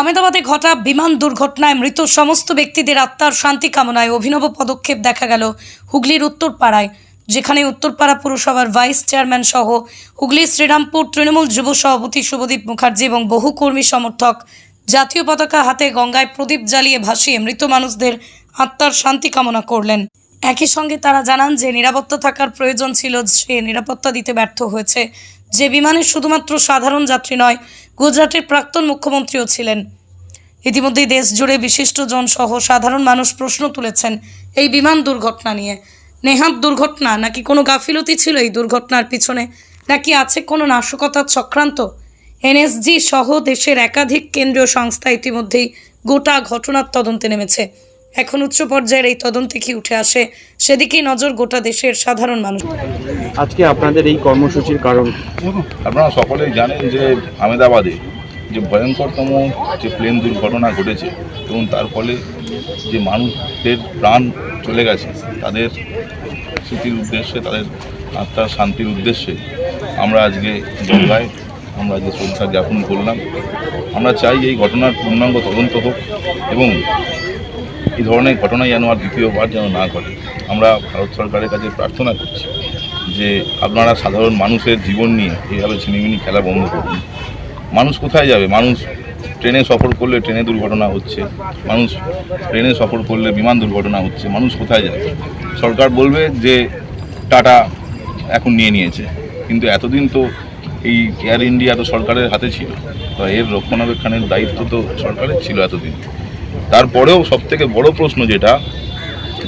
আহমেদাবাদে ঘটা বিমান দুর্ঘটনায় মৃত সমস্ত ব্যক্তিদের আত্মার শান্তি কামনায় অভিনব পদক্ষেপ দেখা গেল হুগলির উত্তরপাড়ায়, যেখানে উত্তরপাড়া পুরসভার ভাইস চেয়ারম্যান সহ হুগলি শ্রীরামপুর তৃণমূল যুব সভাপতি শুভদীপ মুখার্জি এবং বহু কর্মী সমর্থক জাতীয় পতাকা হাতে গঙ্গায় প্রদীপ জ্বালিয়ে ভাসিয়ে মৃত মানুষদের আত্মার শান্তি কামনা করলেন। একই সঙ্গে তারা জানান যে নিরাপত্তা থাকার প্রয়োজন ছিল সে নিরাপত্তা দিতে ব্যর্থ হয়েছে। যে বিমানে শুধুমাত্র সাধারণ যাত্রী নয় গুজরাটের প্রাক্তন মুখ্যমন্ত্রীও ছিলেন। ইতিমধ্যেই দেশ জুড়ে বিশিষ্টজন সহ সাধারণ মানুষ প্রশ্ন তুলেছেন এই বিমান দুর্ঘটনা নিয়ে। নেহাত দুর্ঘটনা নাকি কোনো গাফিলতি ছিল এই দুর্ঘটনার পিছনে? নাকি আছে কোনো নাশকতার চক্রান্ত? এনএসজি সহ দেশের একাধিক কেন্দ্রীয় সংস্থা ইতিমধ্যেই গোটা ঘটনার তদন্তে নেমেছে। এখন উচ্চ পর্যায়ের এই তদন্তে কি উঠে আসে সেদিকেই নজর গোটা দেশের সাধারণ মানুষ। আজকে আপনাদের এই কর্মসূচির কারণ আপনারা সকলেই জানেন যে আহমেদাবাদে যে ভয়ঙ্করতম যে প্লেন দুর্ঘটনা ঘটেছে এবং তার ফলে যে মানুষদের প্রাণ চলে গেছে তাদের স্মৃতির উদ্দেশ্যে তাদের আত্মার শান্তির উদ্দেশ্যে আমরা আজকে গঙ্গায় আমরা যে শ্রদ্ধা জ্ঞাপন করলাম। আমরা চাই এই ঘটনার পূর্ণাঙ্গ তদন্ত হোক এবং এই ধরনের ঘটনা যেন আর দ্বিতীয়বার যেন না ঘটে। আমরা ভারত সরকারের কাছে প্রার্থনা করছি যে আপনারা সাধারণ মানুষের জীবন নিয়ে এইভাবে ছিনিমিনি খেলা বন্ধ করুন। মানুষ কোথায় যাবে? মানুষ ট্রেনে সফর করলে ট্রেনে দুর্ঘটনা হচ্ছে। মানুষ ট্রেনে সফর করলে বিমান দুর্ঘটনা হচ্ছে। মানুষ কোথায় যাবে? সরকার বলবে যে টাটা এখন নিয়ে নিয়েছে। কিন্তু এতদিন তো এই এয়ার ইন্ডিয়া তো সরকারের হাতে ছিল। তো এর রক্ষণাবেক্ষণের দায়িত্ব তো সরকারের ছিল এতদিন। তারপরেও সবথেকে বড় প্রশ্ন যেটা,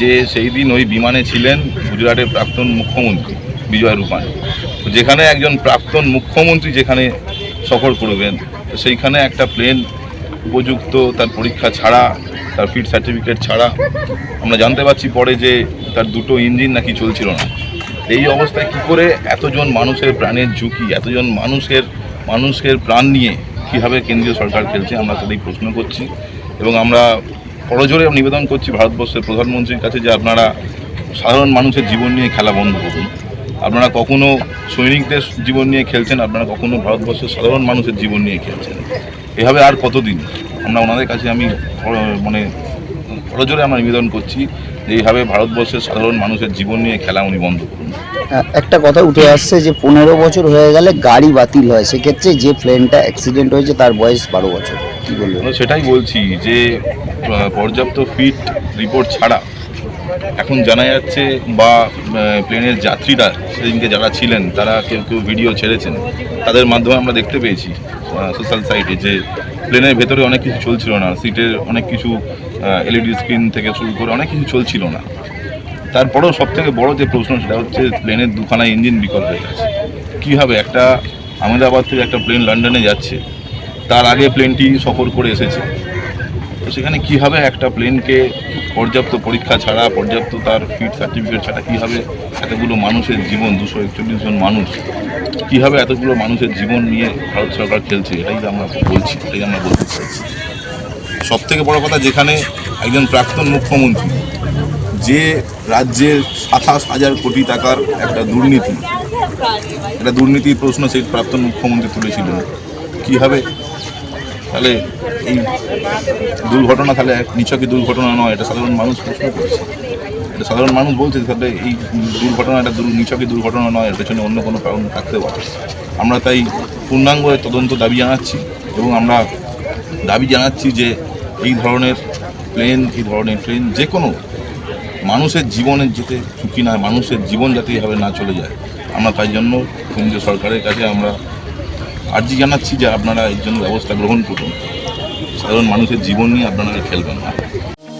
যে সেই দিন ওই বিমানে ছিলেন গুজরাটের প্রাক্তন মুখ্যমন্ত্রী বিজয় রূপানি যেখানে একজন প্রাক্তন মুখ্যমন্ত্রী যেখানে সফর করবেন, সেইখানে একটা প্লেন উপযুক্ত, তার পরীক্ষা ছাড়া, তার ফিট সার্টিফিকেট ছাড়া। আমরা জানতে পারছি পরে যে তার দুটো ইঞ্জিন নাকি চলছিল না। এই অবস্থায় কি করে এতজন মানুষের প্রাণের ঝুঁকি, এতজন মানুষের মানুষের প্রাণ নিয়ে কীভাবে কেন্দ্রীয় সরকার খেলছে, আমরা তাদের প্রশ্ন করছি। এবং আমরা করজোরে নিবেদন করছি ভারতবর্ষের প্রধানমন্ত্রীর কাছে যে আপনারা সাধারণ মানুষের জীবন নিয়ে খেলা বন্ধ করুন। আপনারা কখনো সৈনিকদের জীবন নিয়ে খেলছেন, আপনারা কখনো ভারতবর্ষের সাধারণ মানুষের জীবন নিয়ে খেলছেন। এভাবে আর কতদিন? আমরা ওনাদের কাছে আমি মানে করজোরে আমরা নিবেদন করছি যে এইভাবে ভারতবর্ষের সাধারণ মানুষের জীবন নিয়ে খেলা উনি বন্ধ করুন। একটা কথা উঠে আসছে যে পনেরো বছর হয়ে গেলে গাড়ি বাতিল হয় সেক্ষেত্রে যে প্লেনটা অ্যাক্সিডেন্ট হয়েছে তার বয়স বারো বছর কী বলবেন? সেটাই বলছি যে পর্যাপ্ত ফিট রিপোর্ট ছাড়া এখন জানা যাচ্ছে বা প্লেনের যাত্রীরা সেদিনকে যারা ছিলেন, তারা কেউ কেউ ভিডিও ছেড়েছেন। তাদের মাধ্যমে আমরা দেখতে পেয়েছি সোশ্যাল সাইটে যে প্লেনের ভেতরে অনেক কিছু চলছিল না, সিটের অনেক কিছু এলইডি স্ক্রিন থেকে শুরু করে অনেক কিছু চলছিল না। তারপরেও সবথেকে বড় যে প্রশ্ন সেটা হচ্ছে প্লেনের দুখানা ইঞ্জিন বিকল হয়ে গেছে কীভাবে একটা আহমেদাবাদ থেকে একটা প্লেন লন্ডনে যাচ্ছে, তার আগে প্লেনটি সফর করে এসেছে? তো সেখানে কীভাবে একটা প্লেনকে পর্যাপ্ত পরীক্ষা ছাড়া, পর্যাপ্ত তার ফিট সার্টিফিকেট ছাড়া কীভাবে এতগুলো মানুষের জীবন, দুশো একচল্লিশ জন মানুষ, কীভাবে এতগুলো মানুষের জীবন নিয়ে ভারত সরকার খেলছে? এটাই আমরা বলছি, এটাই আমরা বলতে চাইছি সব থেকে বড় কথা যেখানে একজন প্রাক্তন মুখ্যমন্ত্রী, যে রাজ্যের সাতাশ হাজার কোটি টাকার একটা দুর্নীতি, একটা দুর্নীতির প্রশ্ন সেই প্রাক্তন মুখ্যমন্ত্রী তুলেছিলেন, কীভাবে তাহলে এই দুর্ঘটনা তাহলে এক নিছকই দুর্ঘটনা নয়, এটা সাধারণ মানুষ প্রশ্ন করছে। এটা সাধারণ মানুষ বলছে তাহলে এই দুর্ঘটনা দুর নিছকই দুর্ঘটনা নয়, এর পেছনে অন্য কোনো কারণ থাকতে পারে। আমরা তাই পূর্ণাঙ্গ তদন্ত দাবি জানাচ্ছি এবং আমরা দাবি জানাচ্ছি যে এই ধরনের প্লেন এই ধরনের ট্রেন যে কোনো মানুষের জীবনের যেতে ঝুঁকি না, মানুষের জীবন যাতে এইভাবে না চলে যায়। আমরা তাই জন্য কেন্দ্রীয় সরকারের কাছে আমরা আর্জি জানাচ্ছি যে আপনারা এর জন্য ব্যবস্থা গ্রহণ করুন। সাধারণ মানুষের জীবন নিয়ে আপনারা খেলবেন না।